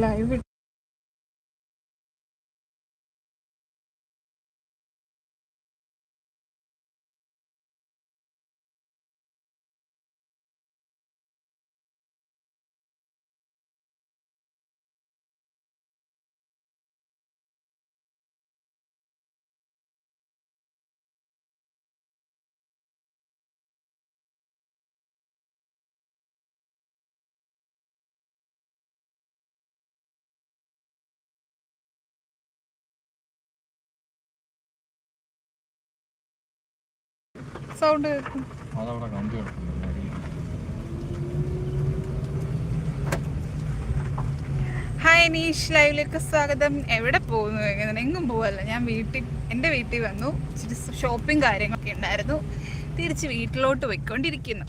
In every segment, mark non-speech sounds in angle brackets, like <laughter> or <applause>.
Live sound കേൾക്കും. അതവിടെ കമ്പി കിടക്കുന്നു ഹായ് നീഷ് ലൈവിലേക്ക് സ്വാഗതം. എവിടെ പോകുന്നു? എങ്ങനെ? എങ്ങും പോവല്ല. ഞാൻ വീട്ടിൽ എന്റെ വീട്ടിൽ വന്നു. ഇച്ചിരി ഷോപ്പിംഗ് കാര്യങ്ങളൊക്കെ ഉണ്ടായിരുന്നു. തിരിച്ച് വീട്ടിലോട്ട് പോയിക്കൊണ്ടിരിക്കുന്നു.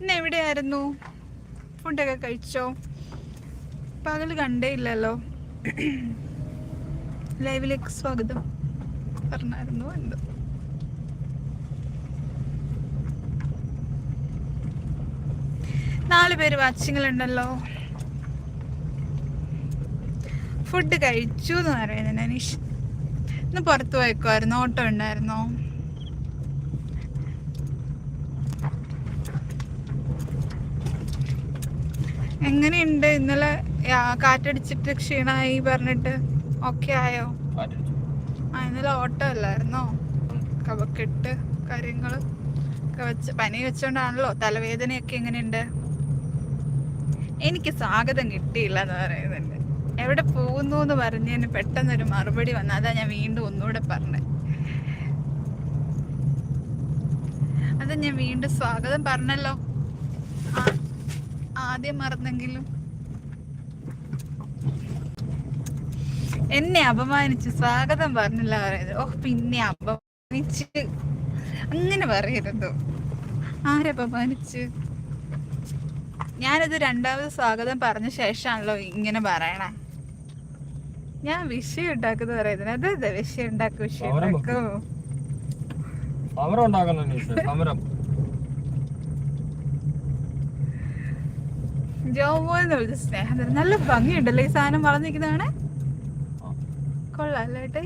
ഇന്ന് എവിടെയായിരുന്നു? ഫുഡൊക്കെ കഴിച്ചോ? പകൽ കണ്ടേ ഇല്ലല്ലോ. ലൈവിലേക്ക് സ്വാഗതം പറഞ്ഞായിരുന്നു എന്തോ. നാല് പേര് വാച്ചിങ്ങിലുണ്ടല്ലോ. ഫുഡ് കഴിച്ചു എന്ന് പറയുന്നത് അനീഷ്. ഇന്ന് പുറത്ത് പോയേക്കുമായിരുന്നു ഓട്ടോ ഉണ്ടായിരുന്നോ? എങ്ങനെയുണ്ട്? ഇന്നലെ കാറ്റടിച്ചിട്ട് ക്ഷീണമായി പറഞ്ഞിട്ട് ഓക്കെ ആയോ? ആ ഇന്നലെ ഓട്ടോ അല്ലായിരുന്നോ? കവക്കെട്ട് കാര്യങ്ങൾ ഒക്കെ വെച്ച് പനി വെച്ചോണ്ടാണല്ലോ തലവേദനയൊക്കെ എങ്ങനെയുണ്ട്? എനിക്ക് സ്വാഗതം കിട്ടിയില്ല എന്ന് പറയുന്നുണ്ട്. എവിടെ പോകുന്നു എന്ന് പറഞ്ഞതിന് പെട്ടെന്നൊരു മറുപടി വന്നു. അതാ ഞാൻ വീണ്ടും ഒന്നുകൂടെ പറഞ്ഞത് അത് ഞാൻ വീണ്ടും സ്വാഗതം പറഞ്ഞല്ലോ. ആദ്യം മറന്നെങ്കിലും. എന്നെ അപമാനിച്ച് സ്വാഗതം പറഞ്ഞില്ല പറയുന്നത്. ഓ പിന്നെ അപമാനിച്ച്. അങ്ങനെ പറയരുത്. ആരപമാനിച്ച് ഞാനിത് രണ്ടാമത് സ്വാഗതം പറഞ്ഞ ശേഷമാണല്ലോ ഇങ്ങനെ പറയണേ. ഞാൻ വിഷയം ഉണ്ടാക്കുന്ന പറയുന്നത്. അതെ അതെ വിഷയം ഉണ്ടാക്കും വിഷയം ഉണ്ടാക്കും. സമരം ഉണ്ടാക്കുന്നു സമരം. എന്ന് വിളിച്ച സ്നേഹം നല്ല ഭംഗിയുണ്ടല്ലോ ഈ സാധനം വളർന്നിരിക്കുന്നതാണ്? കൊള്ളാം കൊള്ളാല്ലേ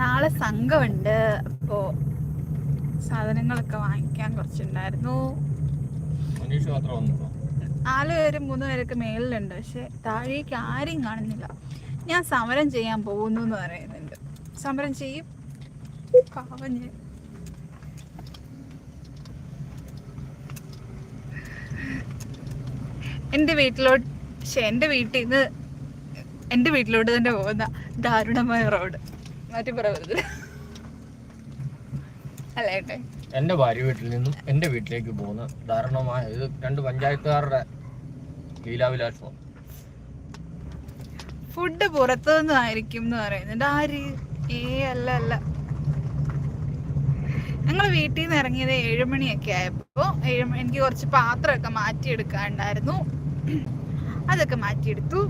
നാളെ സംഘമുണ്ട്. അപ്പോ സാധനങ്ങളൊക്കെ വാങ്ങിക്കാൻ കുറച്ചുണ്ടായിരുന്നു. നാല് പേരും മൂന്ന് പേരൊക്കെ മേളിലുണ്ട്. പക്ഷെ താഴേക്ക് ആരെയും കാണുന്നില്ല. ഞാൻ സമരം ചെയ്യാൻ പോകുന്നു എന്ന് പറയുന്നുണ്ട്. സമരം ചെയ്യും. പാവഞ്ഞ് എന്റെ വീട്ടിലോട്ട് പക്ഷെ എന്റെ വീട്ടിൽ നിന്ന് എന്റെ വീട്ടിലോട്ട് തന്നെ പോകുന്ന ദാരുണമായ റോഡ്. മാറ്റി പറയരുത്. എന്റെ ഭാര്യ വീട്ടിൽ നിന്നും എന്റെ വീട്ടിലേക്ക് പോകുന്ന ധാരണമായ ഇത് രണ്ട് പഞ്ചായത്തുകാരുടെ ലീലാവിലാസം. ഫുഡ് പുറത്തു നിന്നായിരിക്കും എന്ന് പറയുന്നുണ്ട് ആര് ഏ അല്ല അല്ല. ഞങ്ങൾ വീട്ടിൽ നിന്ന് ഇറങ്ങിയത് ഏഴുമണിയൊക്കെ ആയപ്പോ ഏഴ് എനിക്ക് കുറച്ച് പാത്രമൊക്കെ മാറ്റിയെടുക്കാനുണ്ടായിരുന്നു. അതൊക്കെ മാറ്റിയെടുത്തു.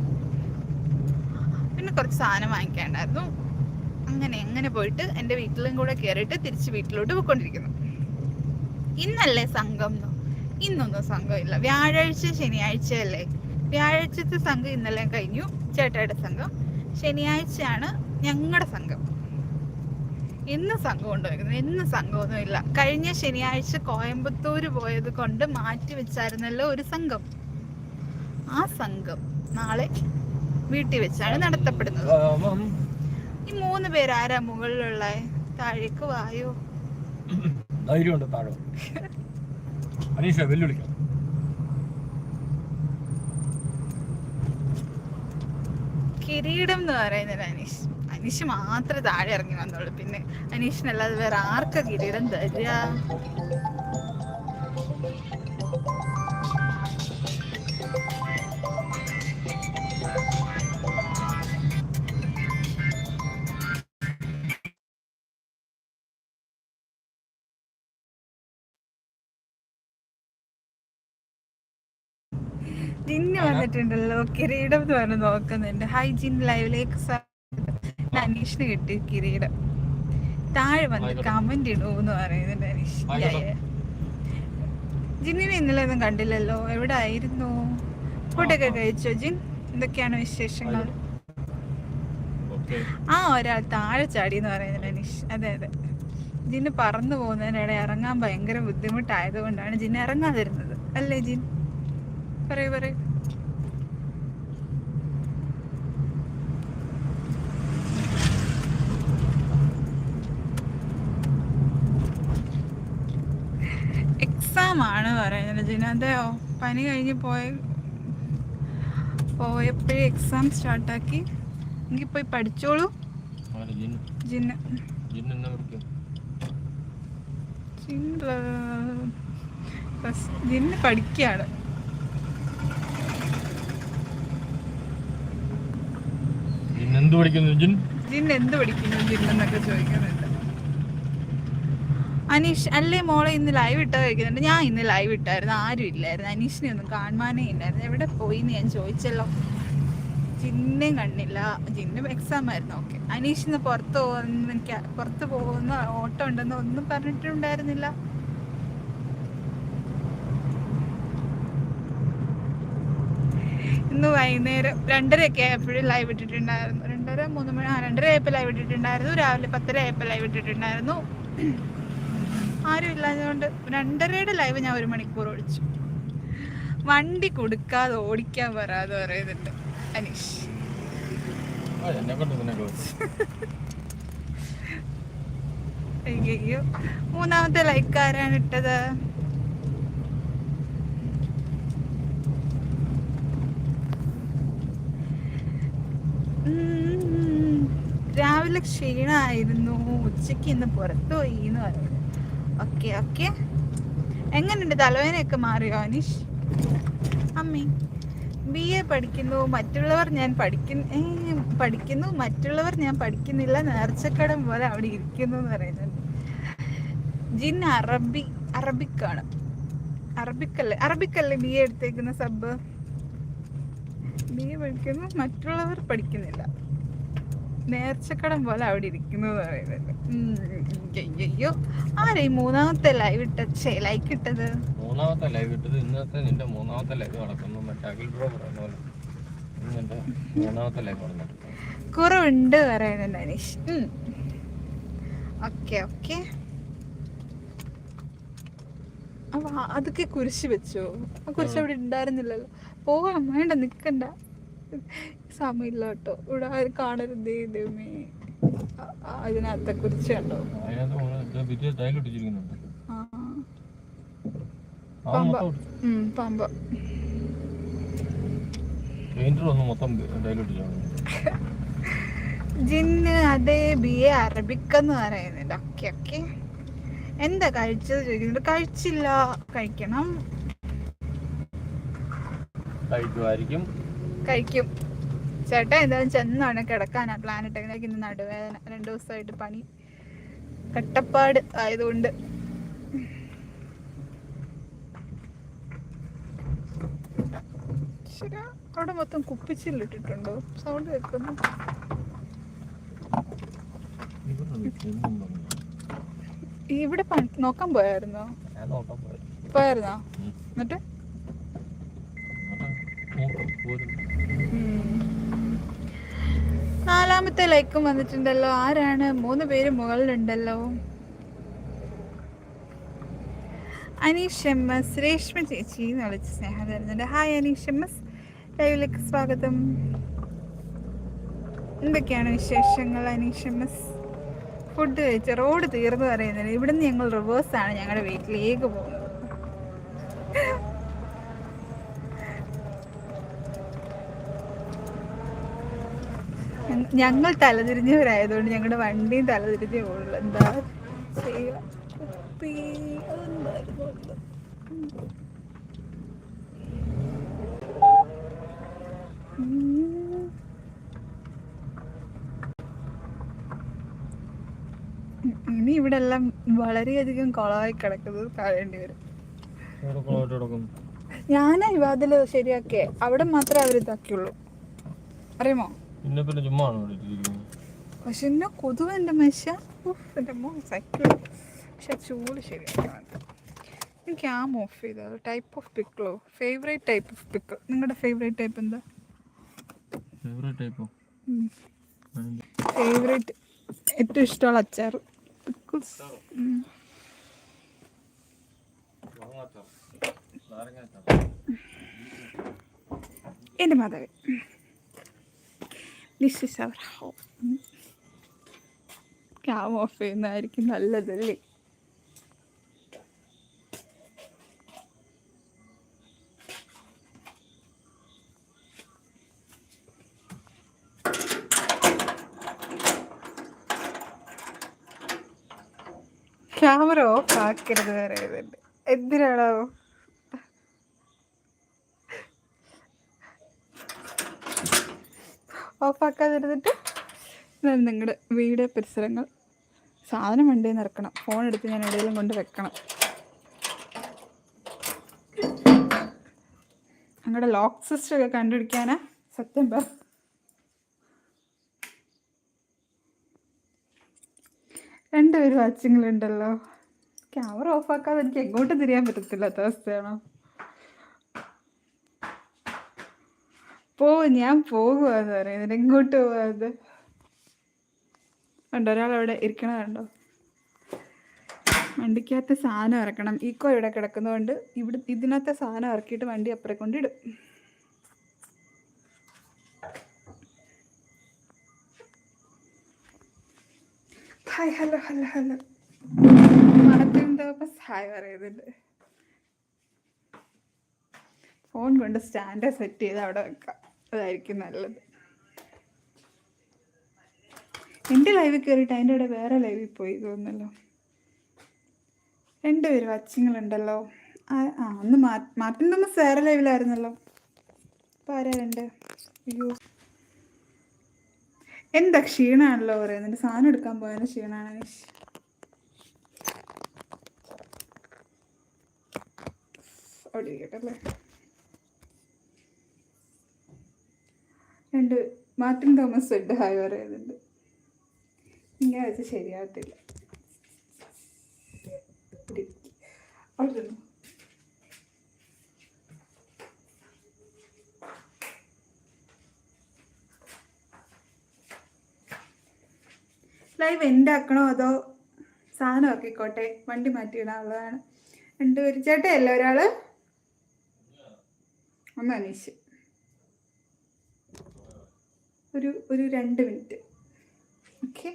പിന്നെ കുറച്ച് സാധനം വാങ്ങിക്കാനുണ്ടായിരുന്നു. അങ്ങനെ അങ്ങനെ പോയിട്ട് എന്റെ വീട്ടിലും കൂടെ കയറിയിട്ട് തിരിച്ച് വീട്ടിലോട്ട് പോയിക്കൊണ്ടിരിക്കുന്നു. ഇന്നല്ലേ സംഘം ഇന്നൊന്നും സംഘമില്ല. വ്യാഴാഴ്ച ശനിയാഴ്ച അല്ലേ? വ്യാഴാഴ്ചത്തെ സംഘം ഇന്നലെ കഴിഞ്ഞു. ചേട്ടായുടെ സംഘം. ശനിയാഴ്ചയാണ് ഞങ്ങളുടെ സംഘം. ഇന്ന് സംഘം ഉണ്ടായിരുന്നു ഇന്ന് സംഘമൊന്നും ഇല്ല കഴിഞ്ഞ ശനിയാഴ്ച കോയമ്പത്തൂര് പോയത് കൊണ്ട് മാറ്റി വെച്ചായിരുന്നല്ലോ ഒരു സംഘം. ആ സംഘം നാളെ വീട്ടിൽ വെച്ചാണ് നടത്തപ്പെടുന്നത്. ഈ മൂന്ന് പേര് പേരാരാ മുകളിലുള്ള? താഴേക്ക് വായോ. ധൈര്യമുണ്ട് താഴോ അനീഷ വെല്ലുവിളിക്കാം. കിരീടം എന്ന് പറയുന്നത് അനീഷ്. അനീഷ് മാത്രമേ താഴെ ഇറങ്ങി വന്നുള്ളൂ. പിന്നെ അനീഷിനല്ലാതെ വേറെ ആർക്കാ കിരീടം തരിക വന്നിട്ടുണ്ടല്ലോ. കിരീടം എന്ന് പറഞ്ഞ് നോക്കുന്നുണ്ട്. ഹൈജിൻ ലൈവിലേക്ക്. അനീഷിന് കിട്ടി കിരീടം. താഴെ വന്ന് കമന്റ് കമന്റ് ഇടൂന്ന് പറയുന്നുണ്ട് അനീഷ്. ജിന്നിനെ ഇന്നലെ ഒന്നും കണ്ടില്ലല്ലോ. എവിടെ ആയിരുന്നു? ഫുഡൊക്കെ കഴിച്ചോ ജിൻ? എന്തൊക്കെയാണ് വിശേഷങ്ങൾ? ആ ഒരാൾ താഴെ ചാടി എന്ന് പറയുന്നുണ്ട് അനീഷ്. അതെ അതെ. ജിന്ന് പറന്നു പോകുന്നതിനിടെ ഇറങ്ങാൻ ഭയങ്കര ബുദ്ധിമുട്ടായത് കൊണ്ടാണ് ജിൻ ഇറങ്ങാതിരുന്നത്. അല്ലേ ജിൻ? പറയൂ പറയൂ. ആണ് പറയുന്നത്. അതെയോ പനി കഴിഞ്ഞ് പോയ പോയപ്പോഴേ എക്സാം സ്റ്റാർട്ടാക്കി എനിക്ക് പോയി പഠിച്ചോളൂ. ജിന്ന് ജിന്ന് ജിന്ന് പഠിക്കുകയാണ് ജിൻ എന്ത് പഠിക്കുന്നു ജിൻ? ജിന്ന് എന്ത് പഠിക്കുന്നു ജിന്നൊക്കെ ചോദിക്കുന്നുണ്ട് അനീഷ് അല്ലേ മോളെ ഇന്ന് ലൈവ് ഇട്ടാ കഴിക്കുന്നുണ്ട് ഞാൻ ഇന്ന് ലൈവ് ഇട്ടായിരുന്നു. ആരും ഇല്ലായിരുന്നു. അനീഷിനെ ഒന്നും കാണുവാനേ ഇല്ലായിരുന്നു. എവിടെ പോയി എന്ന് ഞാൻ ചോദിച്ചല്ലോ. ജിന്നെ കണ്ടില്ല. ജിന്നും എക്സാം ആയിരുന്നു. ഓക്കെ അനീഷ് ഇന്ന് പുറത്ത് പോകുന്ന എനിക്ക് പുറത്ത് പോകുന്ന ഓട്ടം ഉണ്ടെന്ന് ഒന്നും പറഞ്ഞിട്ടുണ്ടായിരുന്നില്ല. ഇന്ന് വൈകുന്നേരം രണ്ടരയൊക്കെ ആയപ്പോഴും ലൈവ് ഇട്ടിട്ടുണ്ടായിരുന്നു. രണ്ടര മൂന്ന് മണി ആ രണ്ടര ആയപ്പോൾ ലൈവ് ഇട്ടിട്ടുണ്ടായിരുന്നു. രാവിലെ പത്തര ആയപ്പോൾ ലൈവ് ഇട്ടിട്ടുണ്ടായിരുന്നു. ആരും ഇല്ലാഞ്ഞതുകൊണ്ട് രണ്ടരയുടെ ലൈവ് ഞാൻ ഒരു മണിക്കൂർ ഓടിച്ചു വണ്ടി കൊടുക്കാതെ ഓടിക്കാൻ പറയാതെ പറയുന്നുണ്ട് അനീഷ്. അയ്യോ മൂന്നാമത്തെ ലൈക്ക് ആരാണ് ഇട്ടത്. രാവിലെ ക്ഷീണമായിരുന്നു ഉച്ചയ്ക്ക് ഇന്ന് പുറത്തു പോയി എന്ന് പറയുന്നത് ഓക്കെ ഓക്കെ എങ്ങനെയുണ്ട് തലവേനയൊക്കെ മാറിയോ അനീഷ്? അമ്മേ ബി എ പഠിക്കുന്നു മറ്റുള്ളവർ ഞാൻ പഠിക്കുന്നു പഠിക്കുന്നു മറ്റുള്ളവർ ഞാൻ പഠിക്കുന്നില്ല നേർച്ചക്കടം പോലെ അവിടെ ഇരിക്കുന്നു എന്ന് പറയുന്നുണ്ട് ജിൻ അറബി അറബിക്കാണ്. അറബിക്കല്ലേ അറബിക്കല്ലേ ബി എ എടുത്തേക്കുന്ന സബ് ബി എ പഠിക്കുന്നു മറ്റുള്ളവർ പഠിക്കുന്നില്ല. നേർച്ചക്കടം പോലെ അവിടെ ഇരിക്കുന്നു പറയുന്നത്. അയ്യോ ആരെ മൂന്നാമത്തെ ലൈവ് ഇട്ട ലൈക്ക് ഇട്ടത്? മൂന്നാമത്തെ ലൈവ് ഇട്ടത് ഇന്നത്തെ നിന്റെ മൂന്നാമത്തെ ലൈവ് നടക്കുന്നു. മൂന്നാമത്തെ ലൈവ് നടന്നു കുറവുണ്ട് പറയുന്നുണ്ട് അനീഷ്. Okay okay. അപ്പൊ അതൊക്കെ കുരിശ് വെച്ചോ? ആ കുരിശ് അവിടെ ഉണ്ടായിരുന്നില്ലല്ലോ. പോവാം വേണ്ട നിക്കണ്ട. സമയമില്ല കേട്ടോ ഇവിടെ ആരും കാണരുതേ ദൈവമേ. അതിനകത്തെ കുറിച്ച് കണ്ടോ പമ്പ. പമ്പ. ജിന്ന് അതേ ബി എ അറബിക് എന്ന് പറയുന്നുണ്ട്. Okay okay. എന്താ കഴിച്ചത് ചോദിക്കുന്നുണ്ട്. കഴിച്ചില്ല. കഴിക്കണം. കഴിക്കുമായിരിക്കും. കഴിക്കും. ചേട്ടാ എന്തായാലും ചെന്നാണ് കിടക്കാനാ പ്ലാൻ ഇട്ടേക്കുന്നത് ഇന്ന് നടുവേദന. രണ്ടു ദിവസമായിട്ട് പണി കട്ടപ്പാട് ആയതുകൊണ്ട്. അവിടെ മൊത്തം കുപ്പിച്ചില്ലിട്ടിട്ടുണ്ടോ സൗണ്ട് കേൾക്കുന്നു. ഇവിടെ നോക്കാൻ പോയായിരുന്നോ? പോയായിരുന്നോ. എന്നിട്ട്. നാലാമത്തെ ലൈക്കും വന്നിട്ടുണ്ടല്ലോ. ആരാണ്? മൂന്ന് പേര് മുകളിലുണ്ടല്ലോ. അനീഷ് എം എസ് രേഷ്മ ചേച്ചി എന്ന് വിളിച്ച് സ്നേഹം തരുന്നുണ്ട്. ഹായ് അനീഷ് എം എസ് ലൈവിലേക്ക് സ്വാഗതം. എന്തൊക്കെയാണ് വിശേഷങ്ങൾ അനീഷ് എം എസ് ഫുഡ് കഴിച്ച് റോഡ് തീർന്നു പറയുന്നത് ഇവിടുന്ന് ഞങ്ങൾ റിവേഴ്സാണ് ഞങ്ങളുടെ വീട്ടിലേക്ക് പോകുന്നത്. ഞങ്ങൾ തലതിരിഞ്ഞവരായതുകൊണ്ട് ഞങ്ങളുടെ വണ്ടിയും തലതിരിഞ്ഞേ പോകുള്ളൂ എന്താ? ഇനി ഇവിടെ എല്ലാം വളരെയധികം കുളമായി കിടക്കുന്നത് കാണേണ്ടി വരും. ഞാനാ വാതിൽ ശരിയാക്കിയേ. അവിടെ മാത്രമേ അവർ ഇതാക്കിയുള്ളൂ അറിയുമോ? പിന്നെ പിന്നെ ചുമ്മാ ആണ് ഇവിടെ ഇട്ടിരിക്കുന്നത്. പക്ഷെ എന്നെ കൊതുവ് എന്റെ മെശ. എന്റെ മോ സൈക്കിൾ പക്ഷെ ചൂട് ശരിയാക്കണം എനിക്ക് ആ ഓഫ് ചെയ്തത് ടൈപ്പ് ഓഫ് പിക്കിളോ ഫേവറേറ്റ് ടൈപ്പ് ഓഫ് പിക്കിൾ നിങ്ങളുടെ ഫേവറേറ്റ് ടൈപ്പ് എന്താ? ഫേവറേറ്റ് ടൈപ്പോ ഫേവറേറ്റ് ഏറ്റവും ഇഷ്ടമുള്ള അച്ചാർ. പിക്കിൾസ് എന്റെ Madhavan this is cam off ചെയ്യുന്നതായിരിക്കും നല്ലതല്ലേ ക്യാമറ ഓഫ് ആക്കരുത് പറയുന്നുണ്ട് എന്തിനാണോ? ഓഫ് ആക്കാതിരുന്നിട്ട് നിങ്ങളുടെ വീട് പരിസരങ്ങൾ. സാധനം വണ്ടിയിൽ നിറക്കണം ഫോൺ എടുത്ത് ഞാൻ എവിടെയെങ്കിലും കൊണ്ട് വെക്കണം. ഞങ്ങളുടെ ലോക്ക് സിസ്റ്റം ഒക്കെ കണ്ടുപിടിക്കാനാ? സത്യം പറ. രണ്ടുപേര് വാച്ചിങ്ങിലുണ്ടല്ലോ ക്യാമറ ഓഫാക്കാതെ എനിക്ക് എങ്ങോട്ട് തിരിയാൻ പറ്റത്തില്ലാത്ത അവസ്ഥയാണോ? പോ ഞാൻ പോകുവാന്ന് പറയുന്നത് എങ്ങോട്ട് പോവാത്? കണ്ടോ ഒരാൾ അവിടെ ഇരിക്കണ കണ്ടോ? വണ്ടിക്കകത്ത് സാധനം ഇറക്കണം. ഈക്കോ ഇവിടെ കിടക്കുന്നതുകൊണ്ട് ഇവിടെ ഇതിനകത്തെ സാധനം ഇറക്കിയിട്ട് വണ്ടി അപ്പുറം കൊണ്ടിടും ഹായ് ഹലോ ഹലോ ഹലോ. മണത്തിന്റെ ഹായ് പറയുന്നുണ്ട്. ഫോൺ കൊണ്ട് സ്റ്റാൻഡ് സെറ്റ് ചെയ്ത് അവിടെ വെക്കാം. അതായിരിക്കും നല്ലത്. എന്റെ ലൈവിൽ കയറിയിട്ട് അതിന്റെ ഇടെ വേറെ ലൈവിൽ പോയി തോന്നുന്നല്ലോ. രണ്ടുപേരും അച്ചിങ്ങളുണ്ടല്ലോ ആ ആ അന്ന് മാർട്ടിൻ തോമസ് വേറെ ലൈവിലായിരുന്നല്ലോ ഇപ്പം ആരാ രണ്ട്? അയ്യോ. എന്താ ക്ഷീണമാണല്ലോ പറയുന്നത്? എന്റെ സാധനം എടുക്കാൻ പോയതിന് ക്ഷീണമാണ് അവിടെ ഇരിക്കട്ടെ അല്ലേ? രണ്ട് മാർട്ടിൻ തോമസ് ഉണ്ട് ഹായ് പറയുന്നുണ്ട്. ഇങ്ങനെ വെച്ച് ശരിയാകത്തില്ല അവിടെ ലൈവ് എന്റെ ആക്കണോ അതോ സാധനം ആക്കിക്കോട്ടെ വണ്ടി മാറ്റിയിടാനുള്ളതാണ്. രണ്ടുപേരും ചേട്ടയല്ല ഒരാൾ? ഒന്ന് അനീഷ്. ഒരു ഒരു രണ്ട് മിനിറ്റ്. ഓക്കെ.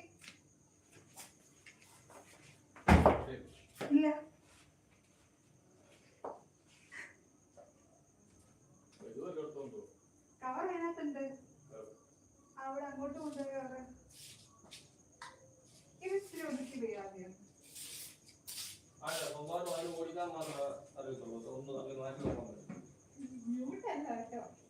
ഇല്ല. കവർ അതിനകത്തുണ്ട്. അവിടെ അങ്ങോട്ട് കൊണ്ടുപോയി കവർ ഇത് ഇച്ചിരി ഒതുക്കി ചെയ്യാതെയോ മാറ്റി നോക്കാൻ ഈ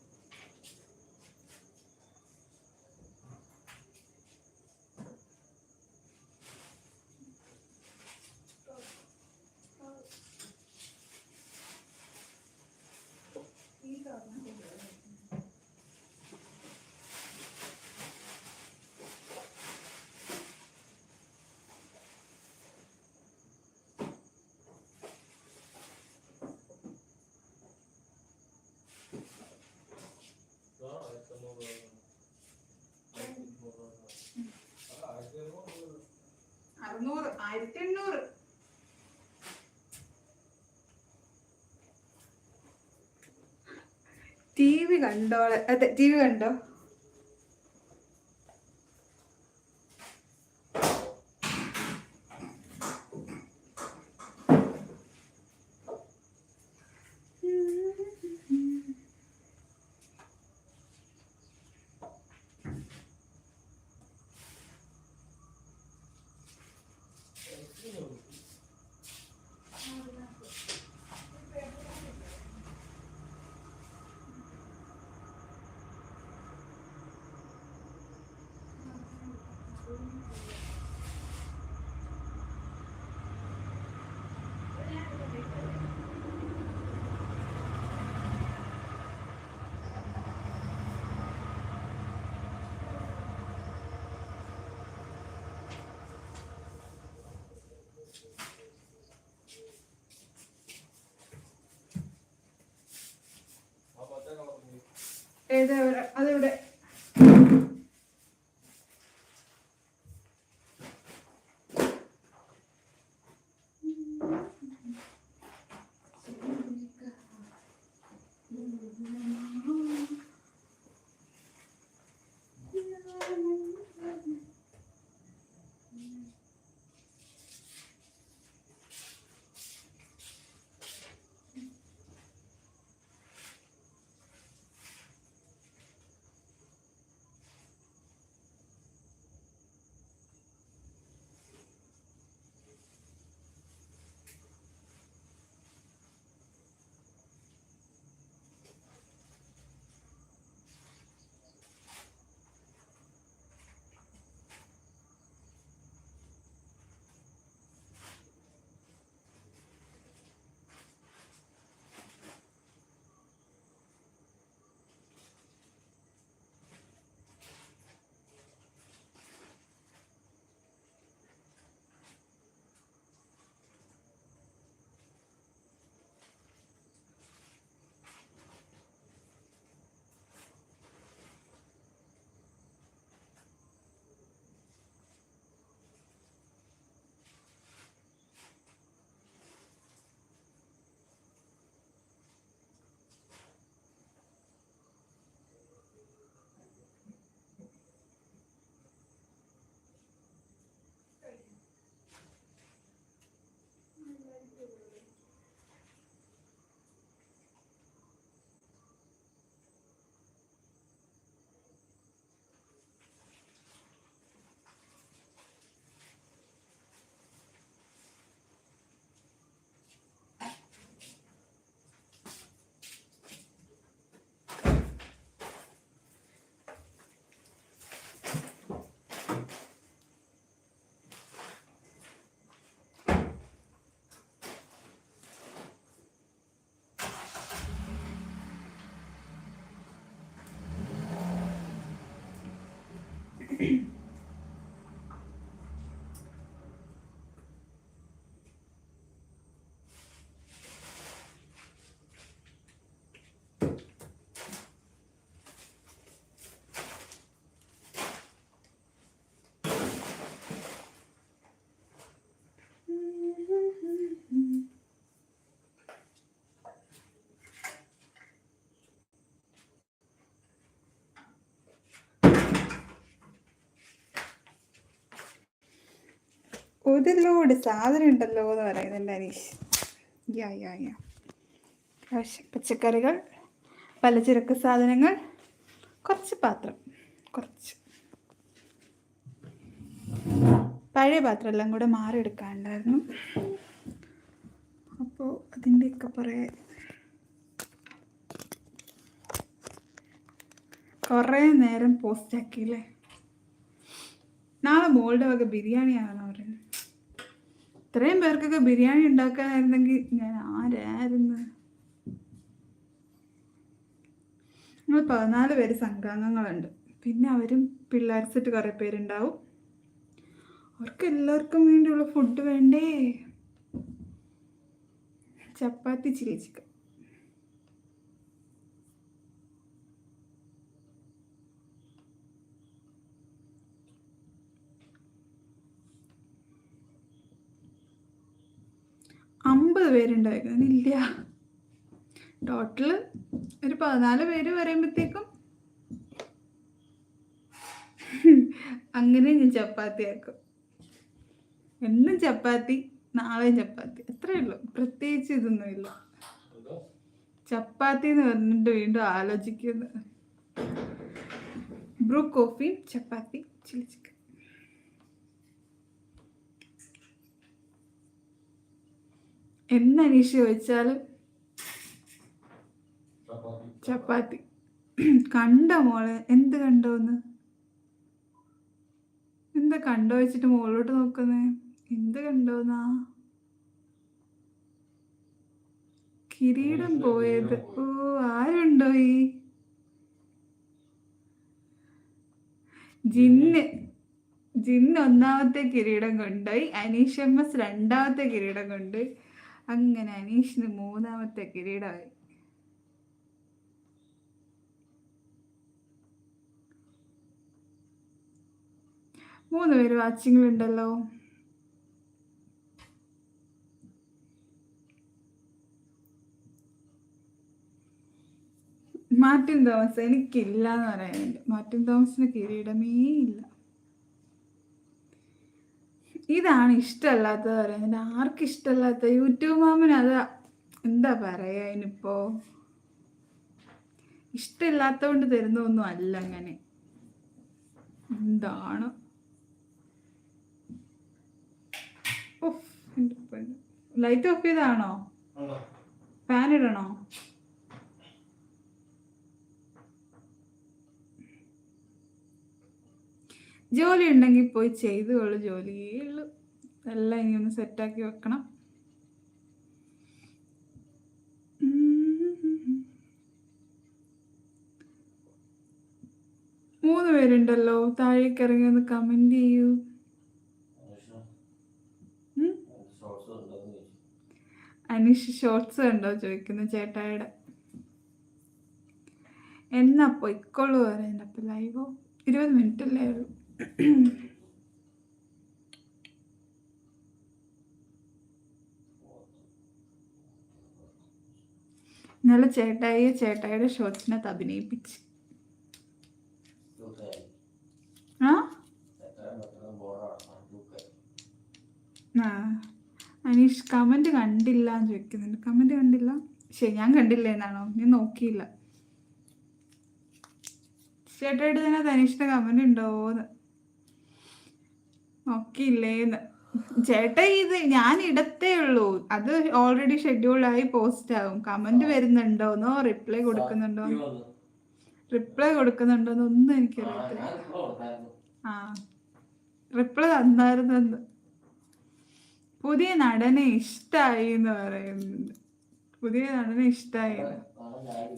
കണ്ടോ അതെ ടി വി കണ്ടോ? ഏത് അവിടെ- അതിവിടെ Peace. <clears throat> ഒരു ലോഡ് സാധനം ഉണ്ടല്ലോ എന്ന് പറയുന്നുണ്ട് അനീഷ്. യാ യാ യാ. പച്ചക്കറികൾ പലചരക്ക് സാധനങ്ങൾ കുറച്ച് പാത്രം കുറച്ച്. പഴയ പാത്രം എല്ലാം കൂടെ മാറിയെടുക്കാനുണ്ടായിരുന്നു. അപ്പോൾ അതിന്റെയൊക്കെ കുറേ കുറേ നേരം പോസ്റ്റ് ആക്കിയില്ലേ? നാളെ മോളുടെ വക ബിരിയാണി ആണെന്ന് പറയുന്നത്. ഇത്രയും പേർക്കൊക്കെ ബിരിയാണി ഉണ്ടാക്കാനായിരുന്നെങ്കിൽ ഞാൻ ആരായിരുന്നു? ഞങ്ങൾ പതിനാല് പേര് സംഘാംഗങ്ങളുണ്ട് പിന്നെ അവരും പിള്ളേർ സെറ്റ് കുറേ പേരുണ്ടാവും. അവർക്ക് എല്ലാവർക്കും വേണ്ടിയുള്ള ഫുഡ് വേണ്ടേ? ചപ്പാത്തി ചില്ലി ചിക്കൻ അമ്പത് പേരുണ്ടായിരുന്നു. ഇല്ല ടോട്ടൽ ഒരു പതിനാല് പേര് പറയുമ്പോഴത്തേക്കും അങ്ങനെ ഞാൻ ചപ്പാത്തി ആക്കും എന്നും ചപ്പാത്തി നാളെ ചപ്പാത്തി. അത്രേ ഉള്ളൂ. പ്രത്യേകിച്ച് ഇതൊന്നുമില്ല ചപ്പാത്തി എന്ന് പറഞ്ഞിട്ട് വീണ്ടും ആലോചിക്കുന്നു. ബ്രൂ കോഫിയും ചപ്പാത്തി ചില്ലി ചിക്കൻ. എന്ന് അനീഷ് ചോദിച്ചാലും ചപ്പാത്തി. കണ്ടോ മോളെ എന്ത് കണ്ടോന്ന്? എന്താ കണ്ടോ വെച്ചിട്ട് മോളോട്ട് നോക്കുന്നേ? എന്ത് കണ്ടോന്നാ? കിരീടം പോയത്. ഓ ആരുണ്ടോ ഈ? ജിന്ന്. ജിന്ന് ഒന്നാമത്തെ കിരീടം കൊണ്ടുപോയി. അനീഷ് എം എസ് രണ്ടാമത്തെ കിരീടം കൊണ്ടുപോയി. അങ്ങനെ അനീഷിന് മൂന്നാമത്തെ കിരീടമായി. മൂന്ന് പേര് വാച്ചിങ്ങിലുണ്ടല്ലോ മാർട്ടിൻ തോമസ് എനിക്കില്ല എന്ന് പറയാനുണ്ട്. മാർട്ടിൻ തോമസിന് കിരീടമേ ഇല്ല. ഇതാണ് ഇഷ്ടമല്ലാത്തത് പറയുന്നത്. ആർക്കും ഇഷ്ടമല്ലാത്ത യൂട്യൂബ് മാമിന് അത് എന്താ പറയുക അതിനിപ്പോ ഇഷ്ടമില്ലാത്തതുകൊണ്ട് തരുന്നൊന്നും അല്ല അങ്ങനെ എന്താണ്? Light of ചെയ്താണോ? ഫാൻ ഇടണോ? ജോലി ഉണ്ടെങ്കിൽ പോയി ചെയ്തുകൊള്ളു ജോലിയേ ഉള്ളൂ. എല്ലാം ഇനി ഒന്ന് സെറ്റാക്കി വെക്കണം. മൂന്ന് പേരുണ്ടല്ലോ താഴേക്ക് ഇറങ്ങി ഒന്ന് കമന്റ് ചെയ്യൂ? അനീഷ് ഷോർട്സ് കണ്ടോ? ചോദിക്കുന്നു ചേട്ടായുടെ എന്നാ പൊയ്ക്കൊള്ളു പറയുന്നത് അപ്പൊ ലൈവോ ഇരുപത് മിനിറ്റ് അല്ലേ ഉള്ളൂ. ഇന്നലെ ചേട്ടായി ചേട്ടായിയുടെ ഷോർട്സിനകത്ത് അഭിനയിപ്പിച്ച്. അനീഷ് കമന്റ് കണ്ടില്ല എന്ന് ചോദിക്കുന്നുണ്ട്. കമന്റ് കണ്ടില്ല? ശരി ഞാൻ കണ്ടില്ല എന്നാണോ? ഞാൻ നോക്കിയില്ല. ചേട്ടായിട്ട് തന്നെ തനീഷിന്റെ കമന്റ് ഉണ്ടോന്ന് നോക്കിയില്ലേന്ന് ചേട്ടാ ഇത് ഞാൻ ഇടത്തേ ഉള്ളൂ. അത് ഓൾറെഡി ഷെഡ്യൂളായി പോസ്റ്റ് ആവും. കമന്റ് വരുന്നുണ്ടോന്നോ? റിപ്ലൈ കൊടുക്കുന്നുണ്ടോ? റിപ്ലൈ കൊടുക്കുന്നുണ്ടോന്ന്? ഒന്നും എനിക്കറിയത്തില്ല. ആ റിപ്ലൈ തന്നായിരുന്നെന്ന് പുതിയ നടനെ ഇഷ്ടായി എന്ന് പറയുന്നുണ്ട് പുതിയ നടനെ ഇഷ്ടായി.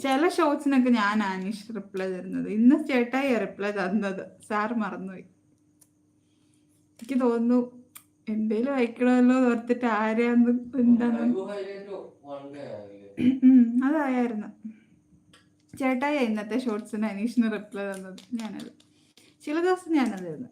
ചില ഷോട്ട്സിനൊക്കെ ഞാൻ അനീഷ് റിപ്ലൈ തരുന്നത്. ഇന്ന് ചേട്ടായി റിപ്ലൈ തന്നത്. സാർ മറന്നുപോയി. എനിക്ക് തോന്നുന്നു എന്തേലും അയക്കണമല്ലോ ഓർത്തിട്ട് ആരെയാന്ന് എന്താന്ന്. ഉം, അതായിരുന്നു. ചേട്ടായ ഇന്നത്തെ ഷോർട്സിന് അനീഷിന് റിപ്ലൈ തന്നത് ഞാനത്. ചില ദിവസം ഞാനത് തരുന്നു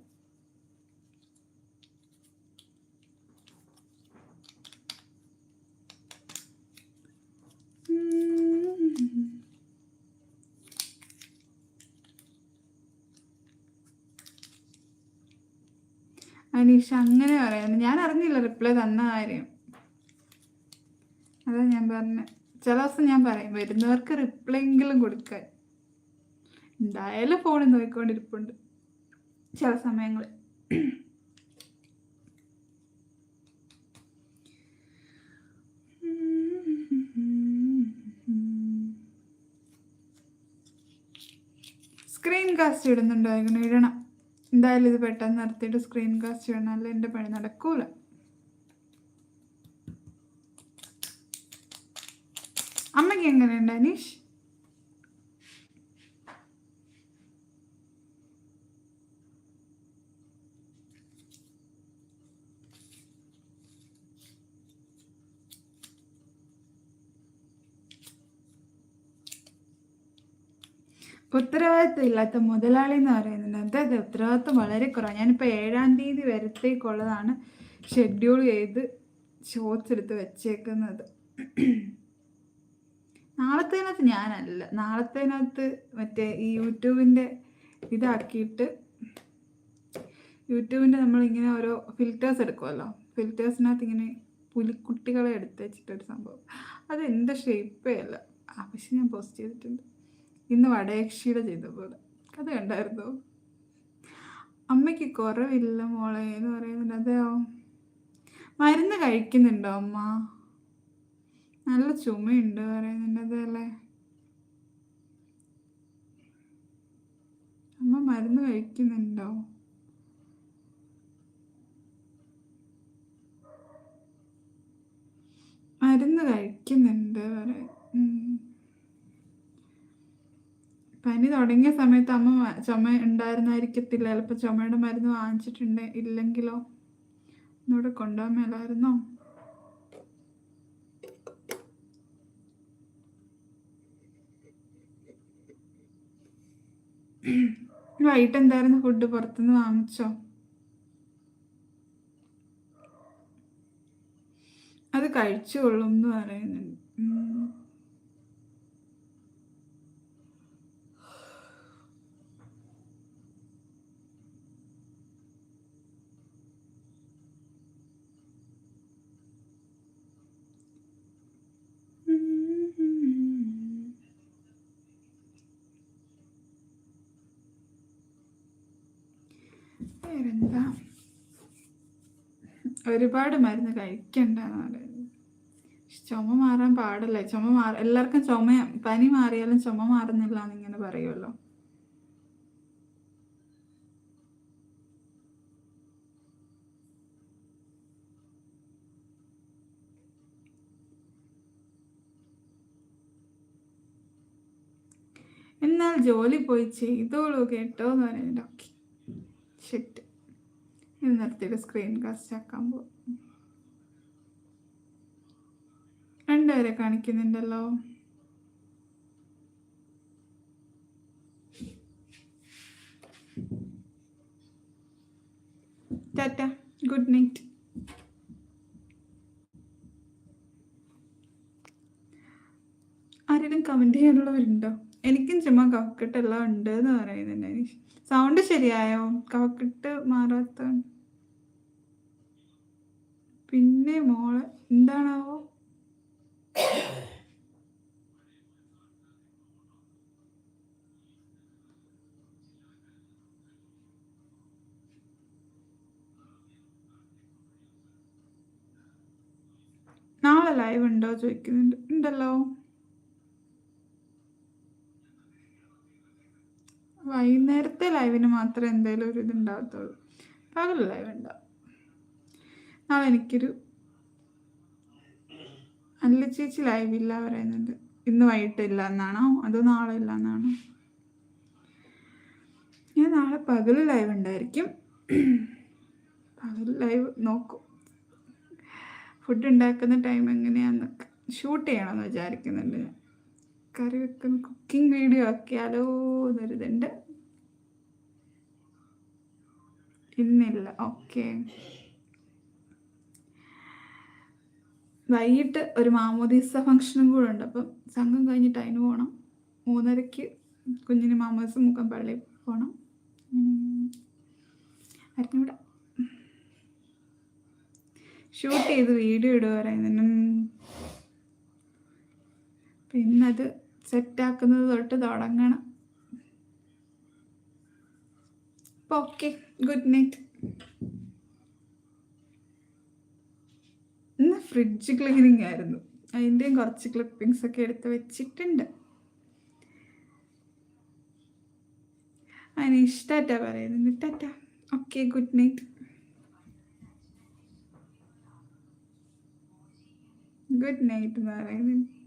അനീഷ് അങ്ങനെ പറയുന്നു. ഞാൻ അറിഞ്ഞില്ല റിപ്ലൈ തന്ന കാര്യം. അതാ ഞാൻ പറഞ്ഞ. ചില ദിവസം ഞാൻ പറയും വരുന്നവർക്ക് റിപ്ലൈ എങ്കിലും കൊടുക്കാൻ. എന്തായാലും ഫോണിൽ നോക്കിക്കൊണ്ടിരിപ്പുണ്ട്. ചില സമയങ്ങളിൽ. സ്ക്രീൻ കാസ്റ്റ് ഇടുന്നുണ്ടായിരുന്നു. ഇടണം. എന്തായാലും ഇത് പെട്ടെന്ന് നിർത്തിയിട്ട് സ്ക്രീൻ കാസ്റ്റ് ചെയ്യണമല്ലോ എന്റെ പണി നടക്കൂല. അമ്മയ്ക്ക് എങ്ങനെയുണ്ട് അനീഷ്? ഉത്തരവാദിത്വം ഇല്ലാത്ത മുതലാളി എന്ന് പറയുന്നത് അത് ഉത്തരവാദിത്വം വളരെ കുറവാണ്. ഞാനിപ്പോൾ ഏഴാം തീയതി വരത്തേക്കുള്ളതാണ് ഷെഡ്യൂൾ ചെയ്ത് ഷോർട്സ് എടുത്ത് വെച്ചേക്കുന്നത്. നാളത്തേനകത്ത് ഞാനല്ല. നാളത്തേനകത്ത് മറ്റേ ഈ യൂട്യൂബിന്റെ ഇതാക്കിയിട്ട് യൂട്യൂബിന്റെ നമ്മളിങ്ങനെ ഓരോ ഫിൽറ്റേഴ്സ് എടുക്കുമല്ലോ ഫിൽറ്റേഴ്സിനകത്ത് ഇങ്ങനെ പുലിക്കുട്ടികളെ എടുത്ത് വെച്ചിട്ടൊരു സംഭവം. അത് ഷേപ്പേ അല്ല. പക്ഷെ ഞാൻ പോസ്റ്റ് ചെയ്തിട്ടുണ്ട്. ഇന്ന് വടയക്ഷിയുടെ ചെയ്ത പോലെ. അത് കണ്ടായിരുന്നോ? അമ്മയ്ക്ക് കുറവില്ല മോളെ എന്ന് പറയുന്നുണ്ട്. അതെയോ? മരുന്ന് കഴിക്കുന്നുണ്ടോ അമ്മ? നല്ല ചുമയുണ്ട് പറയുന്നുണ്ട്. അതല്ലേ അമ്മ മരുന്ന് കഴിക്കുന്നുണ്ടോ? മരുന്ന് കഴിക്കുന്നുണ്ട് പറയാം പനി തുടങ്ങിയ സമയത്ത് അമ്മ ചുമ ഉണ്ടായിരുന്നായിരിക്കത്തില്ല. ചിലപ്പോൾ ചുമയുടെ മരുന്ന് വാങ്ങിച്ചിട്ടുണ്ട്. ഇല്ലെങ്കിലോ? ഒന്നുകൂടെ കൊണ്ടുപോകാൻ മേലായിരുന്നോ വൈകിട്ട് എന്തായിരുന്നു ഫുഡ് പുറത്തുനിന്ന് വാങ്ങിച്ചോ? അത് കഴിച്ചോളും എന്ന് പറയുന്നു ഒരുപാട് മരുന്ന് പറയുന്നത് ചുമ മാറാൻ പാടില്ല? ചുമ മാറ എല്ലാവർക്കും ചുമ പനി മാറിയാലും ചുമ മാറുന്നില്ല എന്നിങ്ങനെ പറയുമല്ലോ എന്നാൽ ജോലി പോയി ചെയ്തോളൂ കേട്ടോ എന്ന് പറയുന്നുണ്ട് ഓക്കെ ഷിറ്റ് നിർത്തിയിട്ട് സ്ക്രീൻ കാസ്റ്റ് ആക്കാൻ പോകും. രണ്ടുപേരെ കാണിക്കുന്നുണ്ടല്ലോ. ടാറ്റ ഗുഡ് നൈറ്റ് ആരെങ്കിലും കമന്റ് ചെയ്യാനുള്ളവരുണ്ടോ? എനിക്കും ചുമ്മാ കവക്കെട്ടെല്ലാം ഉണ്ട് എന്ന് പറയുന്നുണ്ട്. സൗണ്ട് ശരിയായോ? കഫക്കെട്ട് മാറാത്ത പിന്നെ മോൾ എന്താണാവോ? നാളെ ലൈവ് ഉണ്ടോ ചോദിക്കുന്നുണ്ട്. ഉണ്ടല്ലോ. വൈകുന്നേരത്തെ ലൈവിന് മാത്രമേ എന്തെങ്കിലും ഒരു ഇത് ഉണ്ടാകത്തുള്ളൂ. പകൽ ലൈവ് ഉണ്ടാവും. നാളെ എനിക്കൊരു അല്ല ചേച്ചി ലൈവ് ഇല്ല പറയുന്നുണ്ട്. ഇന്ന് വൈകിട്ട് ഇല്ല എന്നാണോ? അതോ നാളെ ഇല്ല എന്നാണോ? ഞാൻ നാളെ പകൽ ലൈവ് ഉണ്ടായിരിക്കും. പകൽ ലൈവ് നോക്കും. ഫുഡ് ഉണ്ടാക്കുന്ന ടൈം എങ്ങനെയാണെന്നൊക്കെ ഷൂട്ട് ചെയ്യണമെന്ന് വിചാരിക്കുന്നുണ്ട് ഞാൻ. കറി വെക്കുന്ന കുക്കിംഗ് വീഡിയോ ആക്കിയാലോ എന്നൊരിതുണ്ട് ഇന്നില്ല. ഓക്കെ വൈകിട്ട് ഒരു മാമോദീസ ഫംഗ്ഷനും കൂടെ ഉണ്ട്. അപ്പം സംഘം കഴിഞ്ഞിട്ട് അതിന് പോകണം മൂന്നരയ്ക്ക് കുഞ്ഞിന് മാമോദീസ മുഖം പള്ളിയിൽ പോകണം അറിഞ്ഞൂടെ ഷൂട്ട് ചെയ്ത് വീഡിയോ ഇടുക പറയുന്നതിനും പിന്നെ അത് സെറ്റാക്കുന്നത് തൊട്ട് തുടങ്ങണം. അപ്പോൾ okay good night fridge cleaning ആയിരുന്നു. അതിന്റെയും കുറച്ച് ക്ലിപ്പിങ്സ് ഒക്കെ എടുത്ത് വെച്ചിട്ടുണ്ട്. അതിന് ഇഷ്ടാറ്റ പറയുന്നത് tata. Okay good night good night എന്ന് പറയുന്നത്